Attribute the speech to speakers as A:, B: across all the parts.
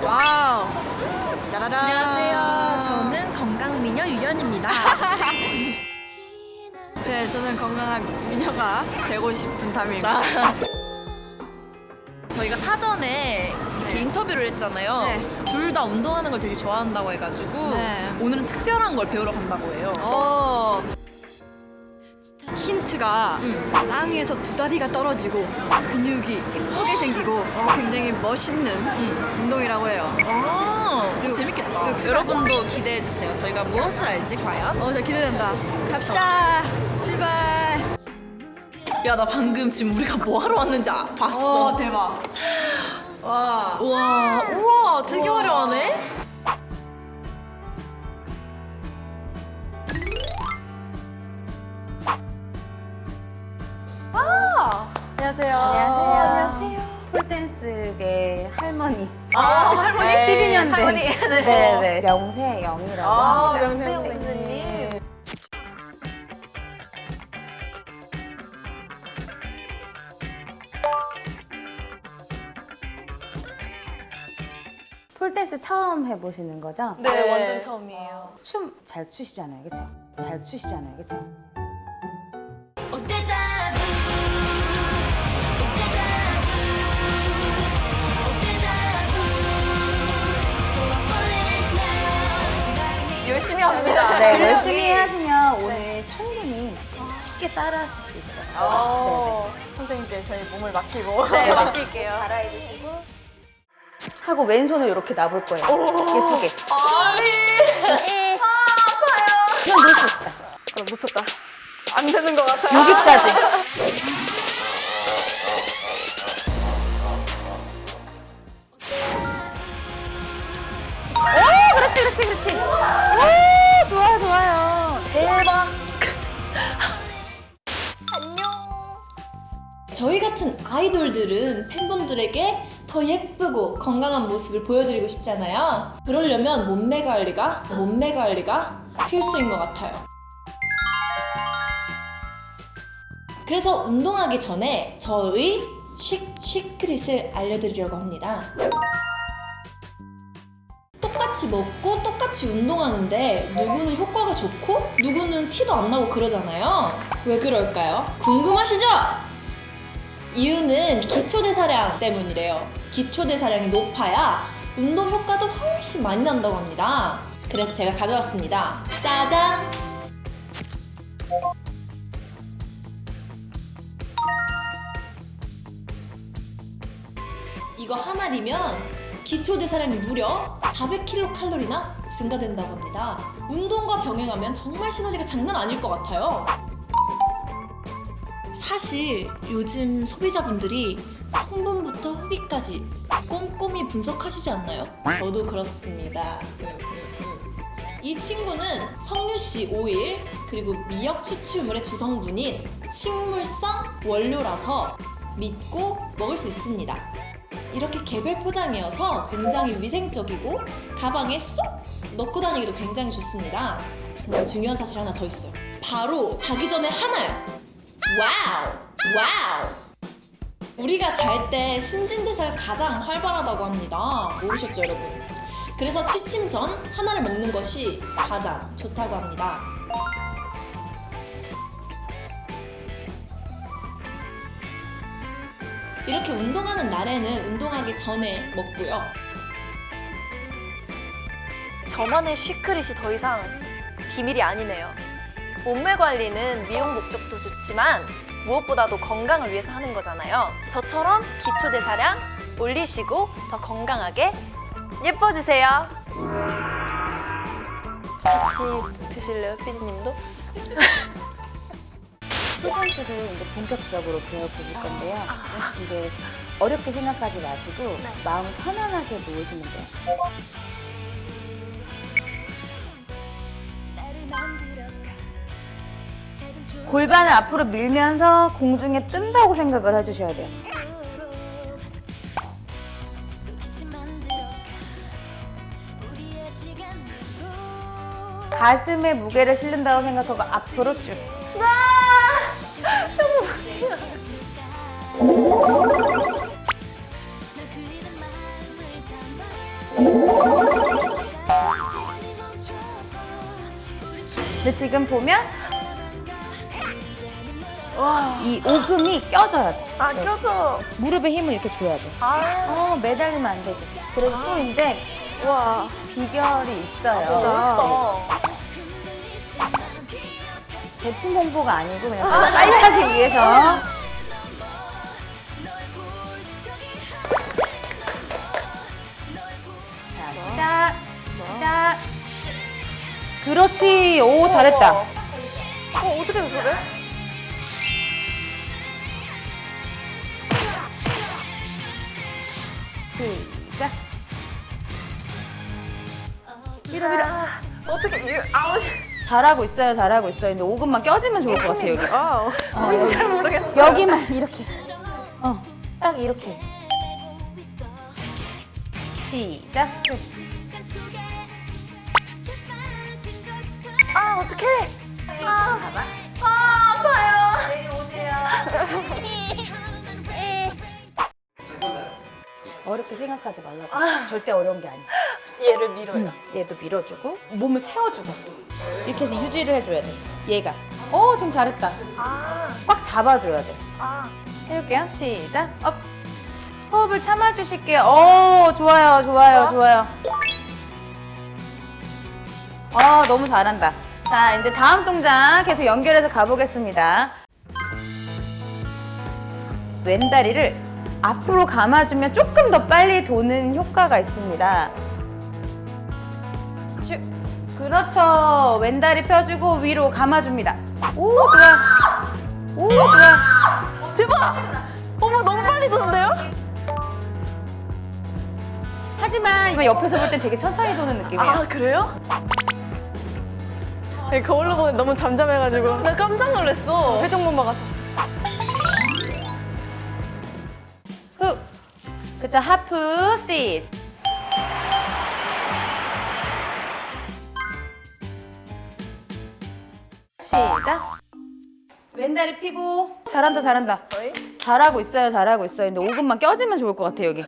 A: 와우. 짜라란.
B: 안녕하세요. 저는 건강미녀 유연입니다.
A: 네, 저는 건강한 미녀가 되고 싶은 탐입니다.
B: 저희가 사전에 이렇게 인터뷰를 했잖아요.
A: 네.
B: 둘 다 운동하는 걸 되게 좋아한다고 해가지고
A: 네.
B: 오늘은 특별한 걸 배우러 간다고 해요.
A: 어.
B: 응.
A: 땅에서 두 다리가 떨어지고 근육이 예쁘게 생기고 굉장히 멋있는 운동이라고 해요.
B: 아,
A: 그리고-
B: 재밌겠다. 여러분도 기대해 주세요. 저희가 무엇을 알지 과연?
A: 어, 저 기대된다. 갑시다. 출발.
B: 야, 나 방금 지금 우리가 뭐 하러 왔는지 아- 봤어.
A: 어, 대박. 와.
B: 우와,
C: 폴댄스계 할머니.
B: 아, 할머니.
C: 12년 된.
B: 할머니. 네.
C: 네, 네. 명세 영이라고
B: 아,
C: 합니다.
B: 명세 선생님.
C: 폴댄스 처음 해보시는 거죠?
B: 네, 완전 처음이에요.
C: 춤 잘 추시잖아요, 그쵸? 잘 추시잖아요, 그쵸?
B: 열심히 합니다.
C: 네, 열심히 하시면 오늘 충분히 쉽게 따라하실 수 있어요.
B: 어, 선생님께 저희 몸을 맡기고 네, 맡길게요.
C: 잘해주시고 하고 왼손을 이렇게 놔볼 거예요. 예쁘게.
B: 아니,
C: 에.
B: 아, 아파요.
C: 그럼 놓을 수 있다.
B: 어, 놓쳤다. 안 되는 것 같아요.
C: 여기까지.
D: 같은 아이돌들은 팬분들에게 더 예쁘고 건강한 모습을 보여드리고 싶잖아요. 그러려면 몸매 관리가 몸매 관리가 필수인 것 같아요. 그래서 운동하기 전에 저의 식 시크릿을 알려드리려고 합니다. 똑같이 먹고 똑같이 운동하는데 누구는 효과가 좋고 누구는 티도 안 나고 그러잖아요. 왜 그럴까요? 궁금하시죠? 이유는 기초대사량 때문이래요. 기초대사량이 높아야 운동 효과도 훨씬 많이 난다고 합니다. 그래서 제가 가져왔습니다. 짜잔! 이거 하나리면 기초대사량이 무려 400kcal나 증가된다고 합니다. 운동과 병행하면 정말 시너지가 장난 아닐 것 같아요. 사실 요즘 소비자분들이 성분부터 후기까지 꼼꼼히 분석하시지 않나요? 저도 그렇습니다. 음, 음, 음. 이 친구는 석류씨 오일 그리고 미역 추출물의 주성분인 식물성 원료라서 믿고 먹을 수 있습니다. 이렇게 개별 포장이어서 굉장히 위생적이고 가방에 쏙 넣고 다니기도 굉장히 좋습니다. 정말 중요한 사실 하나 더 있어요. 바로 자기 전에 하나요. 와우! 와우! 우리가 잘 때 신진대사가 가장 활발하다고 합니다. 모르셨죠, 여러분? 그래서 취침 전 하나를 먹는 것이 가장 좋다고 합니다. 이렇게 운동하는 날에는 운동하기 전에 먹고요.
E: 저만의 시크릿이 더 이상 비밀이 아니네요. 몸매 관리는 미용 목적도 좋지만 무엇보다도 건강을 위해서 하는 거잖아요. 저처럼 기초 대사량 올리시고 더 건강하게 예뻐지세요. 같이 드실래요, 피디님도?
C: 폴댄스를 이제 본격적으로 배워보실 건데요. 이제 어렵게 생각하지 마시고 마음 편안하게 놓으시면 돼요. 골반을 앞으로 밀면서 공중에 뜬다고 생각을 해주셔야 돼요. 가슴에 무게를 실린다고 생각하고 앞으로 쭉. 와! 너무 근데 지금 보면 이 오금이 껴져야 돼.
D: 아 껴져.
C: 무릎에 힘을 이렇게 줘야 돼.
D: 아
C: 어, 매달리면 안 되지. 그래서 또 이제
D: 와.
C: 비결이 있어요.
D: 어렵다.
C: 제품 홍보가 아니고 그냥 저희가 빨리 하기 위해서. 자, 시작. 시작. 그렇지. 오, 잘했다.
D: 어 어떻게 저래?
C: 시작.
D: 밀어 밀어. 어떻게 이 아우
C: 잘하고 있어요, 잘하고 있어요. 근데 오금만 껴지면 좋을 것 같아요, 여기.
D: 아 뭔지 잘 모르겠어.
C: 여기만 이렇게. 어, 딱 이렇게. 시작.
D: 아 어떡해. 아, 아 아파요.
C: 어렵게 생각하지 말라고. 절대 어려운 게 아니야.
D: 얘를 밀어요.
C: 얘도 밀어주고 몸을 세워주고 이렇게 해서 유지를 해줘야 돼. 얘가. 어, 지금 잘했다.
D: 아,
C: 꽉 잡아줘야 돼.
D: 아.
C: 해볼게요. 시작. 업. 호흡을 참아주실게요. 오, 좋아요, 좋아요, 좋아요. 아, 너무 잘한다. 자, 이제 다음 동작 계속 연결해서 가보겠습니다. 왼다리를 앞으로 감아주면 조금 더 빨리 도는 효과가 있습니다. 쭉. 그렇죠. 왼다리 펴주고 위로 감아줍니다. 오, 좋아. 오, 좋아.
D: 대박. 어머 너무 빨리 도는데요?
C: 하지만 옆에서 볼 땐 되게 천천히 도는 느낌이에요.
D: 아 그래요? 네, 거울로 보면 너무 잠잠해가지고 나 깜짝 놀랐어. 회전목마 같았어.
C: 그쵸, 하프, sit. 시작. 왼다리 피고. 잘한다, 잘한다. 잘하고 있어요, 잘하고 있어요. 근데 5분만 껴지면 좋을 것 같아요, 여기.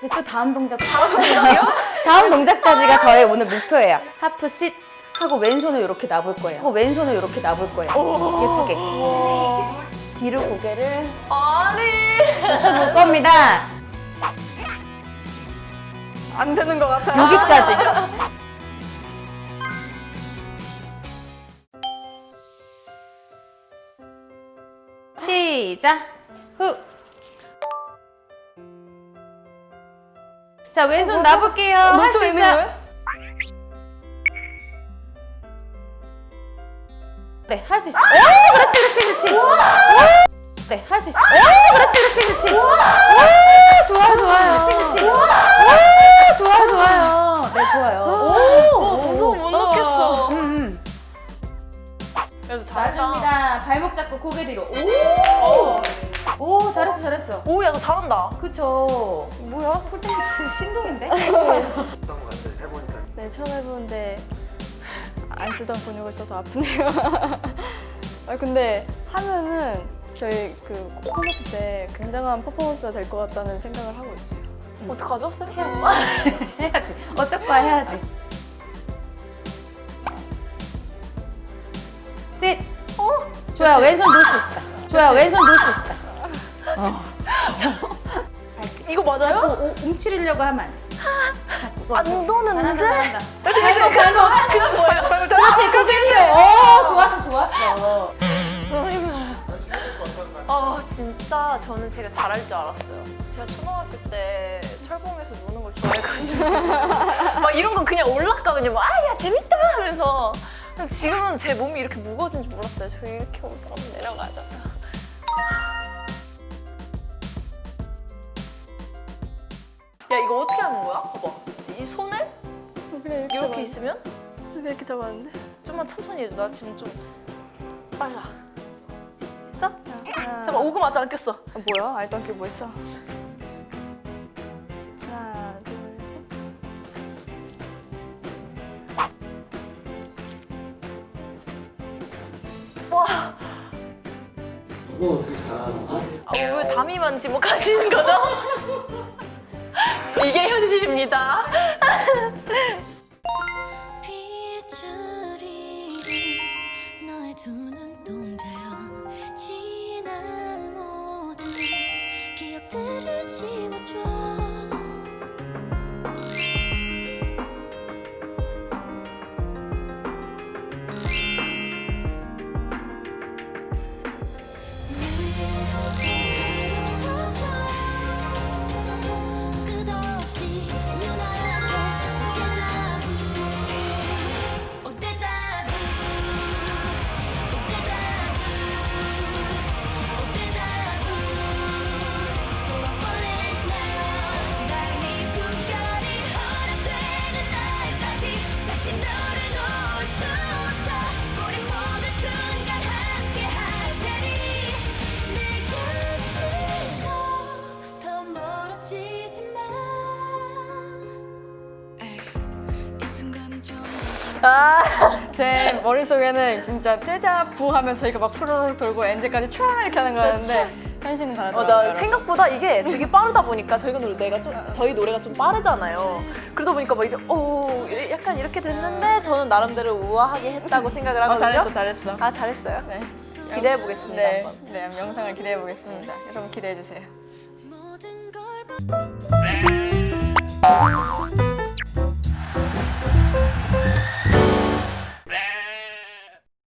C: 근데 또 다음 동작. 다음 동작까지가 저의 오늘 목표예요. 하프, sit. 하고 왼손을 이렇게 놔볼 거예요. 하고 왼손을 이렇게 놔볼 거예요. 예쁘게. 뒤로 고개를
D: 아니
C: 젖혀볼 겁니다.
D: 안 되는 것 같아요.
C: 여기까지. 시작. 후. 자, 왼손 놔볼게요. 할 수 있어요. 네, 할 수 있어요. 오, 그렇지, 그렇지, 그렇지. 오! 네, 할 수 있어요. 오, 그렇지, 그렇지, 그렇지. 오, 좋아요, 좋아요. 그렇지, 그렇지. 오, 좋아요, 좋아요. 네, 좋아요.
D: 오, 무서워 못 넣겠어.
C: 음, 음.
D: 그래서 잘한다.
C: 놔줍니다. 발목 잡고 고개 뒤로. 오! 오, 잘했어, 잘했어.
D: 오, 야, 너 잘한다.
C: 그쵸.
D: 뭐야?
C: 폴댄스 신동인데?
E: 네, 처음 해보는데 안 쓰던 근육을 써서 아프네요. 아, 근데 하면은 저희 그 콘서트 때 굉장한 퍼포먼스가 될 것 같다는 생각을 하고 있어요.
D: 어떡하죠? 쌤? 해야지.
C: 해야지. 어쩔 거야, 해야지. 셋.
D: 어?
C: 좋아요, 왼손 놓을 수 있다. 좋아요, 왼손 놓을 수 있다. 어.
D: 이거 맞아요?
C: 자꾸 오- 움츠리려고 하면 안 돼.
D: 안
C: 잘한다,
D: 도는데?
C: 잘한다. 발목.
D: 그건 뭐예요? 저는 제가 잘할 줄 알았어요. 제가 초등학교 때 철봉에서 노는 걸 좋아해가지고 막 이런 건 그냥 올랐거든요. 막 아야 재밌다 하면서 지금은 제 몸이 이렇게 무거워진 줄 몰랐어요. 저 이렇게 올라가면 내려가죠. 야 이거 어떻게 하는 거야? 봐봐. 이 손을
E: 그냥 이렇게,
D: 이렇게 있으면
E: 이렇게 잡았는데.
D: 좀만 천천히 해줘. 나 지금 좀 빨라. 잠깐 오금 아직 안 꼈어.
E: 아, 뭐야? 알도 않게 뭐 했어? 하나, 둘, 셋.
D: 와.
F: 어, 되게 잘하는데?
D: 아, 왜 담이만 지목하시는 거죠? 이게 현실입니다.
E: 제 머릿속에는 진짜 떼자부 하면 저희가 막 프로로 돌고 엔젤까지 촤 이렇게 하는 거였는데 현실은 다르더라고요.
D: 맞아
E: 여러분.
D: 생각보다 이게 되게 빠르다 보니까 저희가 노래가 좀 저희 노래가 좀 빠르잖아요. 그러다 보니까 막 이제 오 약간 이렇게 됐는데 저는 나름대로 우아하게 했다고 생각을
E: 어,
D: 하거든요.
E: 잘했어, 잘했어.
D: 아 잘했어요.
E: 네.
D: 기대해 보겠습니다.
E: 네,
D: 한번.
E: 네, 영상을 기대해 보겠습니다. 여러분 기대해 주세요.
G: 모든 걸